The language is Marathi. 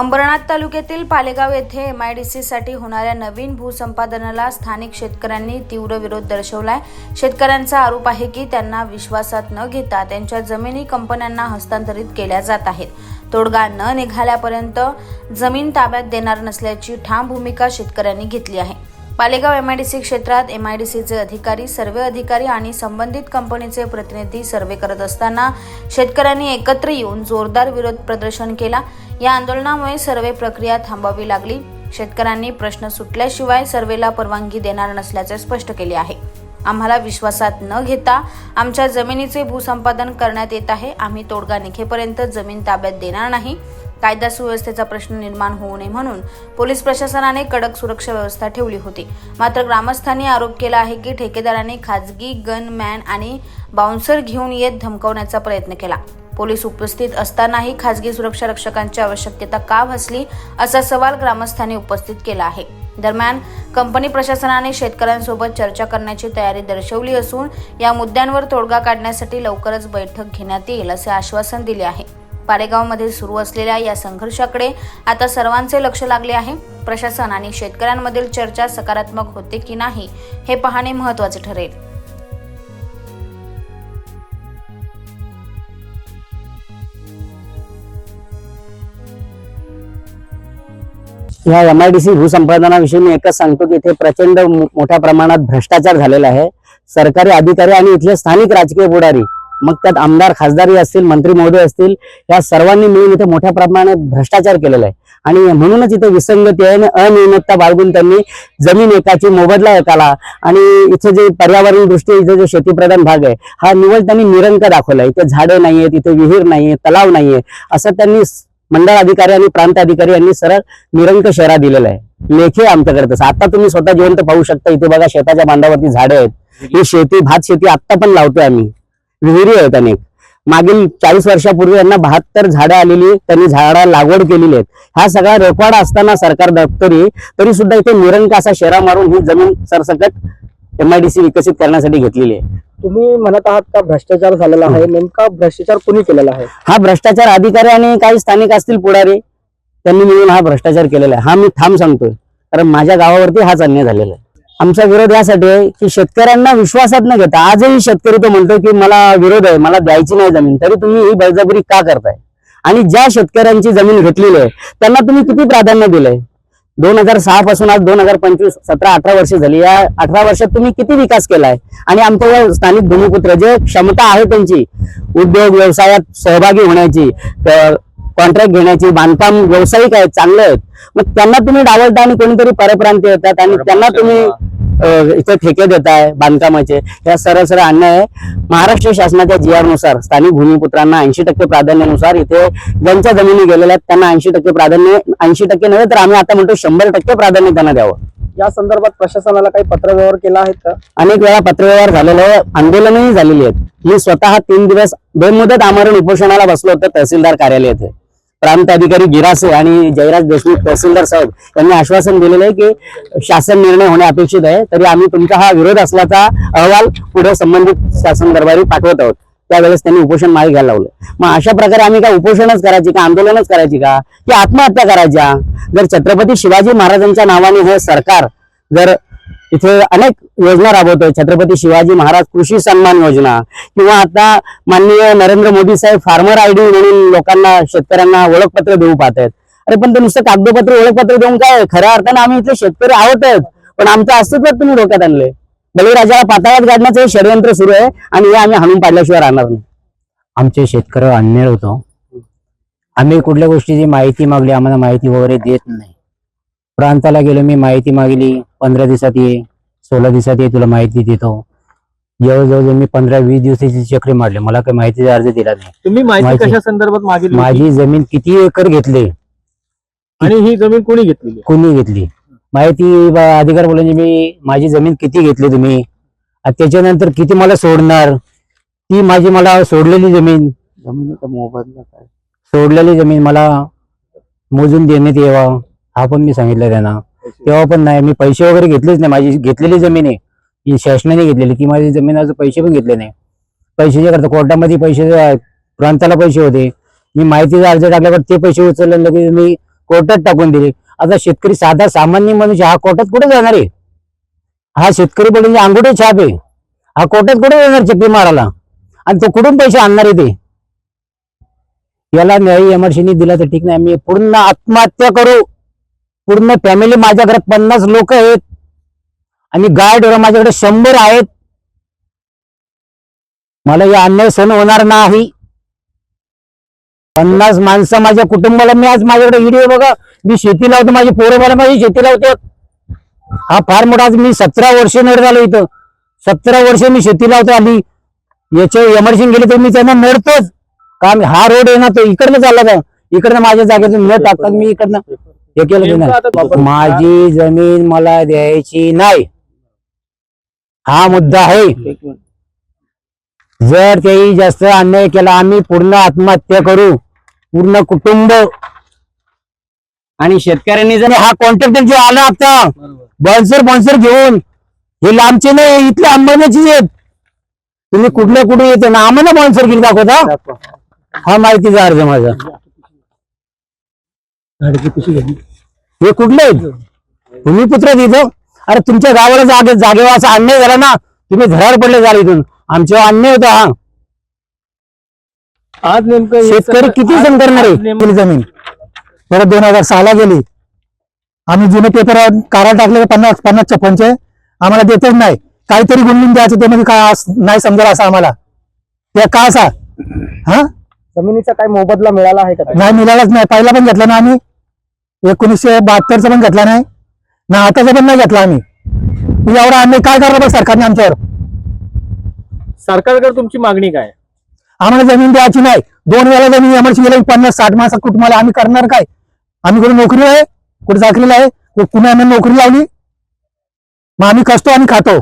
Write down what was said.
अंबरनाथ तालुक्यातील पालेगाव येथे एम आय डी साठी होणाऱ्या नवीन भूसंपादनाला स्थानिक शेतकऱ्यांनी तीव्र विरोध दर्शवलाय. शेतकऱ्यांचा आरोप आहे की त्यांना विश्वासात न घेता त्यांच्या जमिनी कंपन्यांना हस्तांतरित केल्या जात आहेत. तोडगा न निघाल्यापर्यंत जमीन ताब्यात देणार नसल्याची ठाम भूमिका शेतकऱ्यांनी घेतली आहे. Palegaon M I D C क्षेत्रात एम आय डी सीचे अधिकारी सर्वे अधिकारी आणि संबंधित कंपनीचे प्रतिनिधी सर्वे करत असताना शेतकऱ्यांनी एकत्र येऊन जोरदार विरोध प्रदर्शन केला. या आंदोलनामुळे सर्वे प्रक्रिया थांबवावी लागली. शेतकऱ्यांनी प्रश्न सुटल्याशिवाय सर्वेला परवानगी देणार नसल्याचे स्पष्ट केले आहे. आम्हाला विश्वासात न घेता आमच्या जमिनीचे भूसंपादन करण्यात येत आहे. आम्ही तोडगा निघेपर्यंत जमीन ताब्यात देणार नाही. कायदा सुव्यवस्थेचा प्रश्न निर्माण होऊ नये म्हणून पोलीस प्रशासनाने कडक सुरक्षा व्यवस्था ठेवली होती. मात्र ग्रामस्थांनी आरोप केला आहे की ठेकेदारांनी खाजगी गन मॅन आणि बाउन्सर घेऊन येत धमकावण्याचा प्रयत्न केला. पोलीस उपस्थित असतानाही खाजगी सुरक्षा रक्षकांची आवश्यकता का भासली असा सवाल ग्रामस्थांनी उपस्थित केला आहे. दरम्यान कंपनी प्रशासनाने शेतकऱ्यांसोबत चर्चा करण्याची तयारी दर्शवली असून या मुद्द्यांवर तोडगा काढण्यासाठी लवकरच बैठक घेण्यात येईल असे आश्वासन दिले आहे. पारेगावमध्ये सुरू असलेल्या या संघर्षाकडे आता सर्वांचे लक्ष लागले आहे. प्रशासन आणि शेतकऱ्यांमधील चर्चा सकारात्मक होते की नाही हे पाहणे महत्त्वाचे ठरेल. या एम आय डी सी भूसंपादनाविषयी मी एकच सांगतो की इथे प्रचंड मो- मोठ्या प्रमाणात भ्रष्टाचार झालेला आहे. सरकारी अधिकारी आणि इथले स्थानिक राजकीय पुढारी मग त्यात आमदार खासदारी असतील मंत्री महोदय असतील या सर्वांनी मिळून इथे मोठ्या प्रमाणात भ्रष्टाचार केलेला आहे. आणि म्हणूनच इथे विसंगती आहे आणि अनियमितता बाळगून त्यांनी जमीन एकाची मोबदला एकाला आणि इथे जे पर्यावरण दृष्टी इथे जो शेतीप्रधान भाग आहे हा निवड त्यांनी निरंक दाखवला इथे झाडे नाहीयेत इथे विहीर नाहीये तलाव नाहीये असं त्यांनी मंडळ अधिकारी आणि प्रांत अधिकारी यांनी सरळ निरंक शहरा दिलेला आहे. लेखी आमच्याकडे तसं. आता तुम्ही स्वतः जिवंत पाहू शकता. इथे बघा शेताच्या बांधावरती झाडं आहेत. ही शेती भात शेती आता पण लावतोय आम्ही. विहिरी आहेत अनेक. मागील चाळीस वर्षापूर्वी यांना बहात्तर झाडं आलेली त्यांनी झाडा लागवड केलेली आहेत. हा सगळा रेकॉर्ड असताना सरकार दप्तरी तरी सुद्धा इथे निरंक असा शेरा मारून ही जमीन सरसकट एमआयडीसी विकसित करण्यासाठी घेतलेली आहे. तुम्ही म्हणत आहात का भ्रष्टाचार झालेला आहे? नेमका भ्रष्टाचार कोणी केलेला आहे? हा भ्रष्टाचार अधिकारी आणि काही स्थानिक असतील पुढारी त्यांनी मिळून हा भ्रष्टाचार केलेला आहे. हा मी ठाम सांगतोय. कारण माझ्या गावावरती हाच अन्याय झालेला आहे. आमचा विरोध यासाठी आहे की शेतकऱ्यांना विश्वासात न घेता आजही शेतकरी तो म्हणतो की मला विरोध आहे मला द्यायची नाही जमीन तरी तुम्ही ही बळजबरी का करताय? आणि ज्या शेतकऱ्यांची जमीन घेतलेली आहे त्यांना तुम्ही किती प्राधान्य दिलंय? दोन हजार सहा पासून आज दोन हजार पंचवीस सतरा अठरा वर्ष झाली. या अठरा वर्षात तुम्ही किती विकास केलाय? आणि आमच्या स्थानिक भूमिपुत्र जे क्षमता आहे त्यांची उद्योग व्यवसायात सहभागी होण्याची कॉन्ट्रॅक्ट घेण्याची बांधकाम व्यावसायिक आहेत चांगले आहेत. मग त्यांना तुम्ही डावलता आणि कोणीतरी परप्रांती येतात आणि त्यांना तुम्ही इथे ठेके देताय बांधकामाचे. या सरळ सरळ अन्याय आहे. महाराष्ट्र शासनाच्या जी आरनुसार स्थानिक भूमिपुत्रांना ऐंशी टक्के प्राधान्यानुसार इथे ज्यांच्या जमिनी गेलेल्या आहेत त्यांना ऐंशी टक्के प्राधान्य ऐंशी टक्के नव्हे तर आम्ही आता म्हणतो शंभर टक्के प्राधान्य त्यांना द्यावं. या संदर्भात प्रशासनाला काही पत्रव्यवहार केला आहे का? अनेक वेळा पत्रव्यवहार झालेले आहे आंदोलनही झालेली आहेत. मी स्वतः तीन दिवस बेमुदत आमरण उपोषणाला बसलो होतो तहसीलदार कार्यालय येथे प्रांत अधिकारी गिरासे आणि जयराज देशमुख तहसीलदार साहेब यांनी आश्वासन दिलेलं आहे की शासन निर्णय होणे अपेक्षित आहे. तरी आम्ही तुमचा हा विरोध असल्याचा अहवाल पुढे संबंधित शासन दरबारी पाठवत आहोत. त्यावेळेस त्यांनी उपोषण मागे घ्यायला लावलं. मग अशा प्रकारे आम्ही काय उपोषणच करायची का आंदोलनच करायची का? की आत्महत्या करायच्या? जर छत्रपती शिवाजी महाराजांच्या नावाने हे सरकार जर इथे अनेक योजना राबवतोय. छत्रपती शिवाजी महाराज कृषी सन्मान योजना किंवा आता माननीय नरेंद्र मोदी साहेब फार्मर आयडी म्हणून लोकांना शेतकऱ्यांना ओळखपत्र देऊ पाहत आहेत अरे पण ते नुसतं कागदपत्र ओळखपत्र देऊन काय? खऱ्या अर्थाने आम्ही इथले शेतकरी आहोत पण आमचं अस्तित्व तुम्ही डोक्यात आणले बळीराजाला पाताळात गाडण्याचं हे षडयंत्र सुरू आहे आणि हे आम्ही हाणून पाडल्याशिवाय राहणार नाही. आमचे शेतकरी अन्याय होतो. आम्ही कुठल्या गोष्टीची माहिती मागली आम्हाला माहिती वगैरे देत नाही. प्रांताला गेलो मी माहिती मागली. पंधरा दिवसात ये सोळा दिवसात ये तुला माहिती देतो जवळजवळ मी पंधरा वीस दिवसाची चक्री मारले मला काही माहितीचा अर्ज दिला नाही. तुम्ही माहिती कशा संदर्भात मागितली? माझी जमीन किती एकर घेतली? आणि ही जमीन कोणी घेतलेली कोणी घेतली? माहिती अधिकार बोलायची मी माझी जमीन किती घेतली तुम्ही? आणि त्याच्यानंतर किती मला सोडणार? ती माझी मला सोडलेली जमीन. जमिनीचा मोबदला काय सोडलेली जमीन मला मोजून देण्यात यावा हा पण मी सांगितलं त्यांना. तेव्हा पण नाही मी पैसे वगैरे घेतलेच नाही. माझी घेतलेली जमीन आहे. शासनाने घेतलेली ती माझी जमीन अजून पैसे पण घेतले नाही. पैसे करता कोर्टामध्ये पैसे प्रांताला पैसे होते. मी माहितीचा अर्ज टाकल्यावर ते पैसे उचलले लगेच मी कोर्टात टाकून दिले. आता शेतकरी साधा सामान्य मनुष्य हा कोर्टात कुठे जाणार आहे? हा शेतकरी म्हणजे अंगुठे छाप आहे. हा कोर्टात कुठे जाणार चक्की मारायला? आणि तो कुठून पैसे आणणार आहे ते? याला न्यायी एमआरसीने दिला तर ठीक नाही. आम्ही पूर्ण आत्महत्या करू. पूर्ण फॅमिली माझ्या घरात पन्नास लोक आहेत. आणि गाय डोळा माझ्याकडे शंभर आहेत. मला या अन्याय सहन होणार नाही. पन्नास माणसं माझ्या कुटुंबाला मी आज माझ्याकडे व्हिडिओ बघा. मी शेती लावतो माझी पोरं मला माझी शेती लावतो हा फार मोठा आज मी सतरा वर्ष नड झालो इथं. सतरा वर्ष मी शेती लावतो आली याच्या एमर्जन्सी गेली तर मी त्यांना नडतोच. कारण हा रोड आहे ना तो इकडनं चालला का इकडनं माझ्या जागेतून न टाकतात मी इकडनं. हे केलं की नेमकं आता नाही माझी जमीन मला द्यायची नाही. हा मुद्दा आहे. जर त्याही जास्त अन्याय केला आम्ही पूर्ण आत्महत्या करू. पूर्ण कुटुंब. आणि शेतकऱ्यांनी जर हा कॉन्ट्रॅक्टर जो आला आता बॉन्सर बॉन्सर घेऊन हे लांबचे नाही इथले अंबाण्याचे आहेत. तुम्ही कुठल्या कुठे येते? ना आम्हाला बॉन्सर घेऊन दाखवता? हा माहितीचा अर्ज माझा. हे कुठले आहेत तुम्ही पुत्र तिथं? अरे तुमच्या गावाला जागे जागेवर असा अन्याय झाला ना तुम्ही घरावर पडले झाले इथून. आमच्यावर अन्याय होता हा. आज नेमकं शेतकरी किती करणार आहे? जमीन. परत दोन हजार सहाला गेली. आम्ही जुने पेपर काढा टाकले पन्नास पन्नास छप्पनचे. आम्हाला देतच नाही. काहीतरी गुणवून द्यायचं ते म्हणजे काय नाही समजेल असं आम्हाला. ते का असा? हा? जमिनीचा काय मोबदला मिळाला आहे का? नाही मिळालाच नाही. पहिला पण घेतला ना आम्ही. एकोणीसशे बहात्तरचा पण घेतला नाही. ना आताचा पण नाही घेतला आम्ही. एवढा अन्याय काय करला बघ सरकारने आमच्यावर? सरकारकडे तुमची मागणी काय? आम्हाला जमीन द्यायची नाही. दोन वेळा जमीन एमर्जन्सी गेली पन्नास साठ माणसं कुटुंबाला आम्ही करणार काय? आम्ही कुठे नोकरी आहे? कुठे चाकरीला आहे? कुठे आम्ही नोकरी लावली? मग आम्ही कष्टो आम्ही खातो.